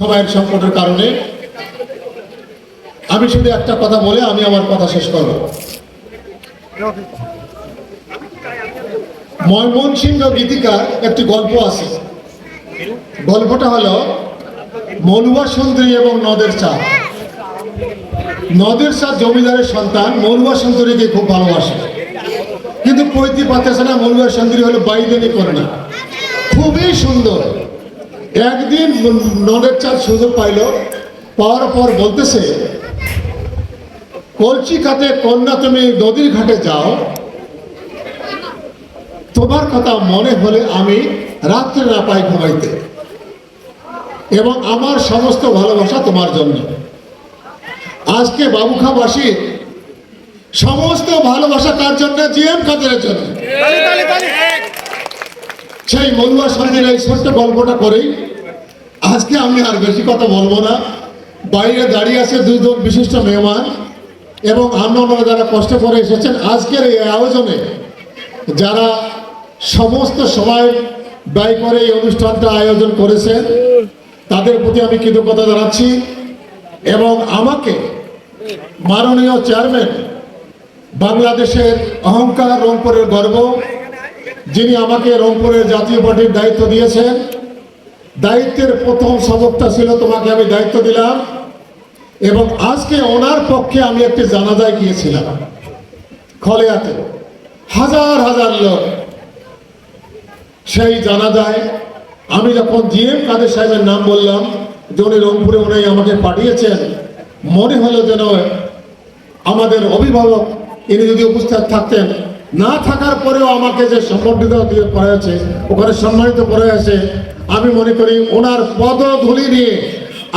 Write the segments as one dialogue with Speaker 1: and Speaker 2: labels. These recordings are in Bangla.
Speaker 1: সময়ের সংকটের কারণে। আমি শুধু একটা কথা বলে আমি আমার কথা শেষ করব। ময়মনসিংহ গীতিকার একটি গল্প আছে। গল্পটা হলো মনুয়া সুন্দরী এবং নদের চাঁদ নদের চাঁদ জমিদারের সন্তান মনুয়া সুন্দরীকে খুব ভালোবাসে। কিন্তু কইতে পারতেছে না মনুয়া সুন্দরী হলো বাইদেনি করে না খুবই সুন্দর। একদিন ননের চাঁদ সুযোগ পাইল, পাওয়ার পর বলতেছে কলচি খাতে কন্যা তুমি নদীর ঘাটে যাও। তোমার কথা মনে হলে আমি রাত্রে না পাই ঘুমাইতে। এবং আমার সমস্ত ভালোবাসা তোমার জন্য। আজকে বাবুখাবাসীর সমস্ত ভালোবাসা কার জন্য? জিএম কাদের জন্য। সেই মনুয়া সঙ্গের এই ছোট্ট গল্পটা করেই আজকে আমি আর বেশি কথা বলব না। বাইরে দাঁড়িয়ে আছে দুজন বিশিষ্ট মেহমান এবং অন্যান্যরা যারা কষ্ট করে এসেছেন, আজকের এই আয়োজনে যারা সমস্ত সময় ব্যয় করে এই অনুষ্ঠানটা আয়োজন করেছেন, তাদের প্রতি আমি কৃতজ্ঞতা জানাচ্ছি এবং আমাকে মাননীয় চেয়ারম্যান বাংলাদেশের অহংকার রংপুরের গর্ব যিনি আমাকে রংপুরের জাতীয় পার্টির দায়িত্ব দিয়েছেন, দায়িত্বের প্রথম সবকটা ছিল তোমাকে আমি দায়িত্ব দিলাম এবং আজকে ওনার পক্ষে আমি একটি জানাজায় গিয়েছিলাম খলেয়াতে। হাজার হাজার লোক সেই জানাজায়, আমি যখন জিএম কাদের সাহেবের নাম বললাম উনি রংপুরে উনি আমাকে পাঠিয়েছেন, মনে হলো যেন আমাদের অভিভাবক, ইনি যদি উপস্থিত থাকতেন না থাকার পরেও আমাকে যে সম্বর্ধিত দিয়ে পড়েছে, ওখানে সম্মানিত করে আছে, আমি মনে করি ওনার পদধূলি নিয়ে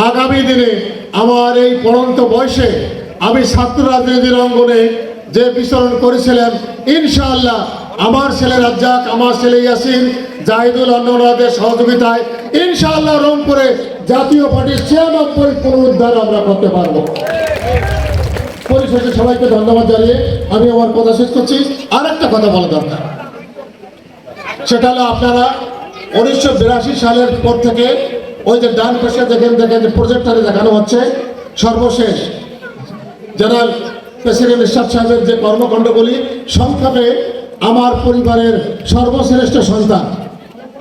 Speaker 1: আগামী দিনে আমার এই পড়ন্ত বয়সে আমি ছাত্র রাজনীতির অঙ্গনে যে বিচরণ করেছিলেন ইনশাআল্লাহ আমার ছেলে রাজ্জাক, আমার ছেলে ইয়াসিন, জাহিদুল অন্যদের সহযোগিতায় ইনশাআল্লাহ রংপুরে জাতীয় পার্টির ছিয়ানব্বই পুনরুদ্ধার আমরা করতে পারব। পরিশেষে সবাইকে ধন্যবাদ জানিয়ে আমি আমার কথা শেষ করছি। আর একটা কথা বলা দরকার। সেটা হলো আপনারা উনিশশো বিরাশি সালের পর থেকে ওই যে ডান পাশে দেখেন দেখেন যে প্রজেক্টারে দেখানো হচ্ছে, সর্বশেষ জেনারেল প্রেসিডেন্ট ইরশাদ সাহেবের যে কর্মকাণ্ডগুলি, সংক্ষেপে আমার পরিবারের সর্বশ্রেষ্ঠ সন্তান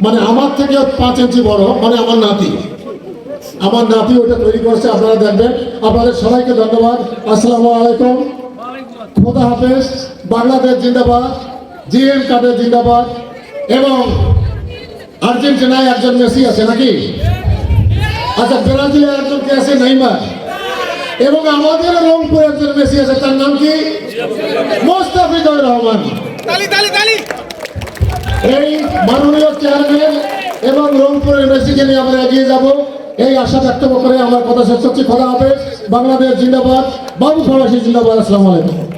Speaker 1: মানে আমার থেকে পাঁচ ইঞ্চি বড় মানে আমার নাতি। আমার নাতি ওটা তৈরি করছে আপনারা দেখবেন। আপনাদের সবাইকে ধন্যবাদ। আসসালামু আলাইকুম। খোদা হাফেজ। বাংলাদেশ জিন্দাবাদ জি জিএম কাদের জিন্দাবাদ এবং আর্জেন্টিনায় একজন মেসি আছে নাকি? আচ্ছা ব্রাজিলে একজন কে আছে? নেইমার। এবং আমাদের রংপুরে একজন মেসি আছে তার নাম কি? মোস্তাফিজুর রহমান। এই মাননীয় চেয়ারম্যান এবং রংপুরের মেসিকে নিয়ে আমরা এগিয়ে যাব। এই আশা ব্যক্ত করে আমার কথা শেষ হচ্ছে খোলা হবে বাংলাদেশ জিন্দাবাদ। বাবু ফরাসি জিন্দাবাদ। আসসালামু আলাইকুম।